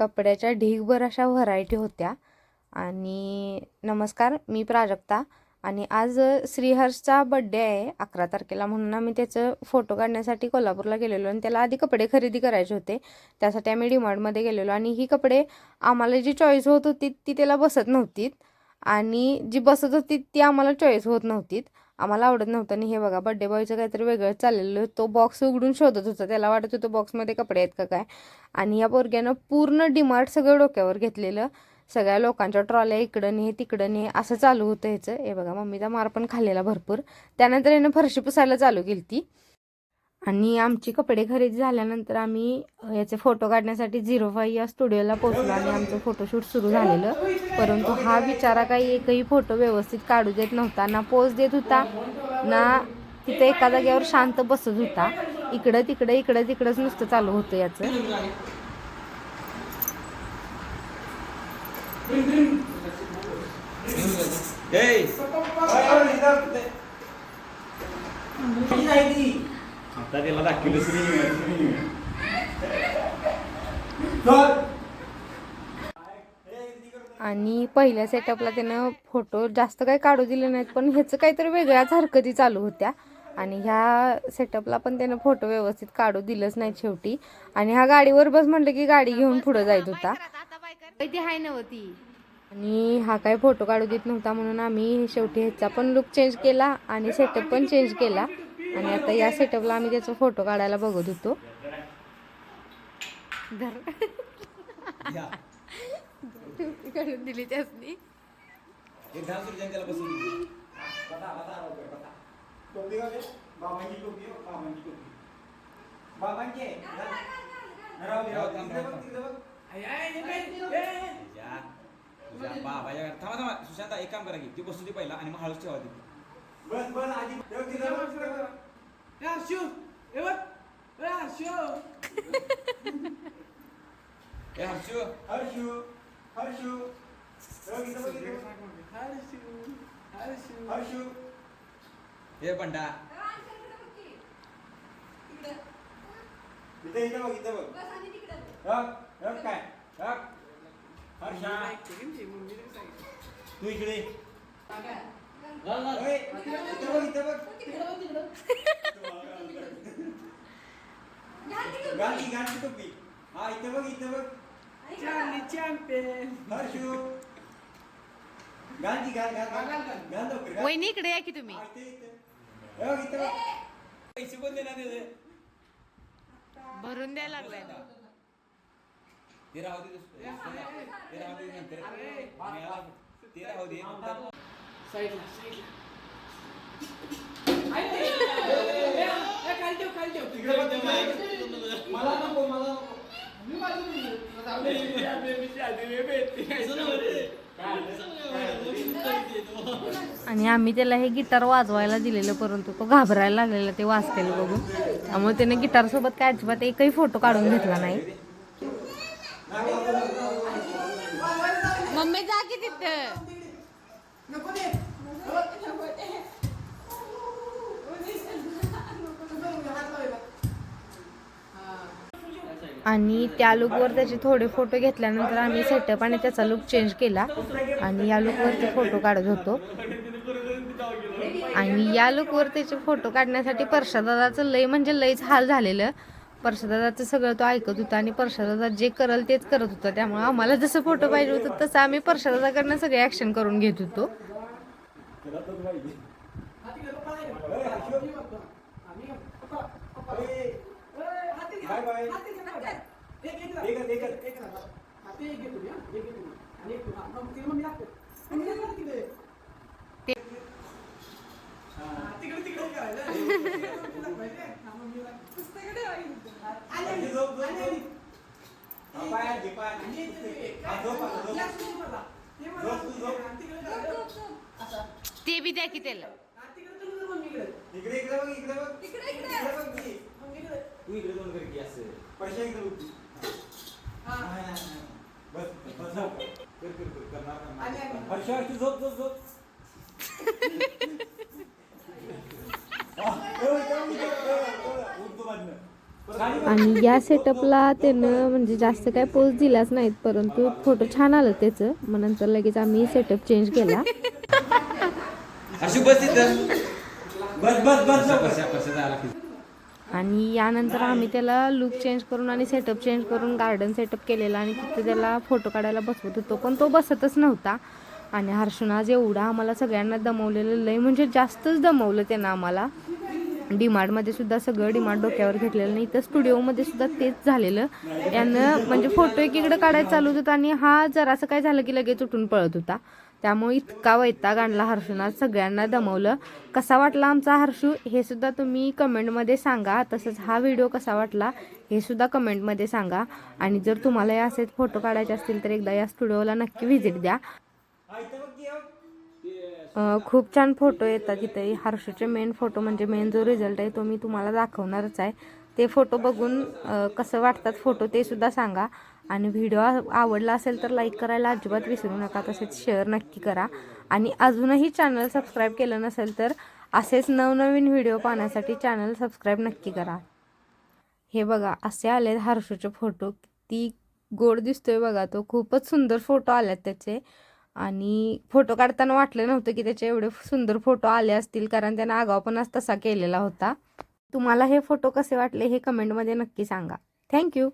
कपड्याच्या ढीगभर अशा व्हरायटी होत्या. आणि नमस्कार मी प्राजक्ता आणि आज श्रीहर्षचा बड्डे आहे अकरा तारखेला म्हणून आम्ही त्याचं फोटो काढण्यासाठी कोल्हापूरला गेलेलो आणि त्याला आधी कपडे खरेदी करायचे होते. त्यासाठी आम्ही डिमांडमध्ये गेलेलो आणि ही कपडे आम्हाला जी चॉईस होत होती ती त्याला बसत नव्हतीत. आणि जी बसत होती ती आम्हाला चॉईस होत नव्हतीत. आम्हाला आवडत नव्हतं. आणि हे बघा बड्डे बॉयचं काहीतरी वेगळं चाललेलं तो बॉक्स उघडून शोधत होता. त्याला वाटत होतं बॉक्समध्ये कपडे आहेत का काय? आणि या पोरग्यानं पूर्ण डिमार्ट सगळं डोक्यावर घेतलेलं. सगळ्या लोकांच्या ट्रॉल्या इकडं ने तिकडं ने असं चालू होतं ह्याचं. हे बघा मम्मीचा मार पण खाल्लेला भरपूर. त्यानंतर यानं फरशी पुसायला चालू केली ती आणि आमची कपडे खरेदी झाल्यानंतर आम्ही याचे फोटो काढण्यासाठी झिरो फाईव्ह या स्टुडिओला पोहोचलो आणि आमचं फोटोशूट सुरू झालेलं. परंतु हा बिचारा काही एकही फोटो व्यवस्थित काढू देत नव्हता ना पोज देत होता ना तिथे एका जागेवर शांत बसत होता. इकडं तिकडं इकडं तिकडंच नुसतं चालू होतं याचं. आता त्याला दाखवलं आणि पहिल्या सेटअपला त्यानं फोटो जास्त काही काढू दिले नाहीत पण ह्याचं काहीतरी वेगळ्याच हरकती चालू होत्या. आणि ह्या सेटअपला पण त्यानं फोटो व्यवस्थित काढू दिलंच नाही शेवटी. आणि हा गाडीवर बस म्हटलं की गाडी घेऊन पुढे जायत होता. नव्हती आणि हा काय फोटो काढू देत नव्हता म्हणून आम्ही शेवटी ह्याचा पण लुक चेंज केला आणि सेटअप पण चेंज केला. आणि आता या सेटअपला आम्ही त्याचा फोटो काढायला बघत होतो. काढून दिली त्यासनी. बाबाच्या घरात- थांबा थांबा. सुशांता एक काम करा की ती बसू दे पहिला आणि मग हळूच ठेवा ती बस बस आधी ठेव तिकडे बघ, तिकडे बघ. ए हर्षू हर्षू हर्षू. ठेव इथं बघ, इथं. हर्षू. हे बंडा. इथं इथं बघ इथं बघ. काय? बघ. हर्षा. तू इकडे टोपी. हा इथं बघ इथं बघ. घाल घाल घाल. लवकर घाल. वहिनी इकडे या की तुम्ही? पैसे कोण देणार भरून द्यायला लागलाय. ते राहू दे ते राहू दे नंतर मिळाला. ते राहू दे तिकडे बघ, तिकडे बघ. मला नको. मला नको आणि आम्ही त्याला हे गिटार वाजवायला दिलेलं परंतु तो घाबरायला लागलेला ते वाजतेलं बघून. त्यामुळे त्याने गिटार सोबत काय अजिबात एकही फोटो काढून घेतला नाही. मम्मी जा की तिथं. आणि त्या लुकवर त्याचे थोडे फोटो घेतल्यानंतर आम्ही सेटअप आणि त्याचा लुक चेंज केला. आणि या लुकवरती फोटो काढत होतो. आणि या लुकवर त्याचे फोटो काढण्यासाठी परशादादाचं लय म्हणजे लयच हाल झालेलं. परशादादाचं सगळं तो ऐकत होता आणि परशादादा जे करल तेच करत होता. त्यामुळे आम्हाला जसं फोटो पाहिजे होतं तसं आम्ही परशादादाकडनं सगळे ॲक्शन करून घेत होतो. बाय बाय एकच एकच आधी झोप, झोप, झोप. हा, पाय आधी, पाय आधी. हा, झोप आता, झोप. झोप तू, झोप. ते बी द्या की त्याला. इकडे. इकडे बघ इकडे बघ. इकडे बघ की. तू इकडे दोन कर की असं? पैसे इकडे बघ. की. हा, बस बस झोप. कर कर कर करणार करणार. हर्ष हर्ष झोप झोप झोप हा, एवढं, एवढं, एवढं, एवढं. उठ तू बाजूनं. परत आणि या सेटअपला त्यानं म्हणजे जास्त काय पोज दिलाच नाहीत परंतु फोटो छान आलं त्याचं मग नंतर लगेच आम्ही सेटअप चेंज केला अशी बस तिथं बस बस बस लवकर. कशा कशा झाला की आणि यानंतर आम्ही त्याला लुक चेंज करून आणि सेटअप चेंज करून गार्डन सेटअप केलेला आणि तिथे त्याला फोटो काढायला बसवत होतो. पण तो बसतच नव्हता. आणि हर्षण आज एवढा आम्हाला सगळ्यांना दमवलेलं लय म्हणजे जास्तच दमवलं त्यानं आम्हाला. डिमार्टमध्ये सुद्धा सगळं डिमार्ट डोक्यावर घेतलेलं नाही. तर स्टुडिओमध्ये सुद्धा तेच झालेलं. यानं म्हणजे फोटो एकीकडे काढायला चालू होता आणि हा जरासं काय झालं की लगेच उठून पळत होता. त्यामुळे इतका वैताग आणला हर्षून सगळ्यांना दमवलं. कसा वाटला आमचा हर्षू? हे सुद्धा तुम्ही कमेंटमध्ये सांगा. तसंच हा व्हिडिओ कसा वाटला हे सुद्धा कमेंटमध्ये सांगा. आणि जर तुम्हाला या असेच फोटो काढायचे असतील तर एकदा या स्टुडिओला नक्की व्हिजिट द्या. खूप छान फोटो येतात इथे. हर्षूचे मेन फोटो म्हणजे मेन जो रिझल्ट आहे तो मी तुम्हाला दाखवणारच आहे. ते फोटो बघून कसं वाटतात फोटो ते सुद्धा सांगा. आणि व्हिडिओ आवडला असेल तर लाईक करायला अजिबात विसरू नका तसेच शेअर नक्की करा. आणि अजूनही चॅनल सबस्क्राईब केलं नसेल तर असेच नवनवीन व्हिडिओ पाहण्यासाठी चॅनल सबस्क्राईब नक्की करा. हे बघा असे आले हर्षूचे फोटो ती गोड दिसतोय बघा तो. खूपच सुंदर फोटो आल्यात त्याचे. आणि फोटो काढताना वाटलं नव्हतं की त्याचे एवढे सुंदर फोटो आले असतील कारण त्यानं आगावपणाच तसा केलेला होता. तुम्हाला हे फोटो कसे वाटले हे कमेंटमध्ये नक्की सांगा. थँक्यू